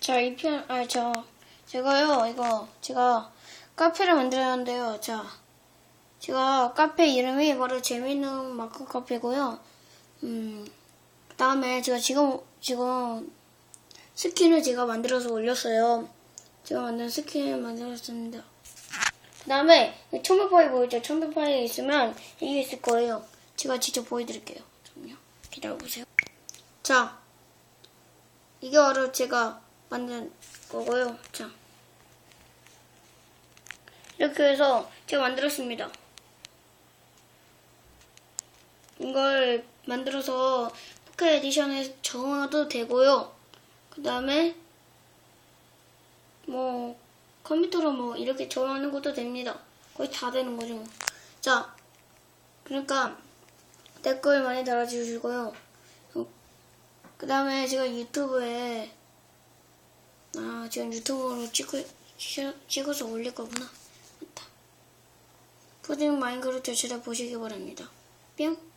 자, 이 편, 아, 저, 제가요, 이거, 제가 카페를 만들었는데요. 자, 제가 카페 이름이 바로 재미있는 마크 카페고요. 음, 그 다음에 제가 지금, 지금 스킨을 제가 만들어서 올렸어요. 제가 만든 스킨을 만들었습니다. 그 다음에 첨벙파이 보이죠? 첨벙파이 있으면 이게 있을 거예요. 제가 직접 보여드릴게요. 잠깐만요. 기다려보세요. 자, 이게 바로 제가 만든 거고요. 자, 이렇게 해서 제가 만들었습니다. 이걸 만들어서 포켓 에디션에 적응해도 되고요. 그 다음에 뭐 컴퓨터로 뭐 이렇게 적용하는 것도 됩니다. 거의 다 되는 거죠. 뭐. 자, 그러니까 댓글 많이 달아주시고요. 그 다음에 제가 유튜브에 아 지금 유튜브로 찍어, 찍어서 올릴 거구나. 맞다. 푸딩 마인크래프트 찾아보시기 바랍니다. 뿅.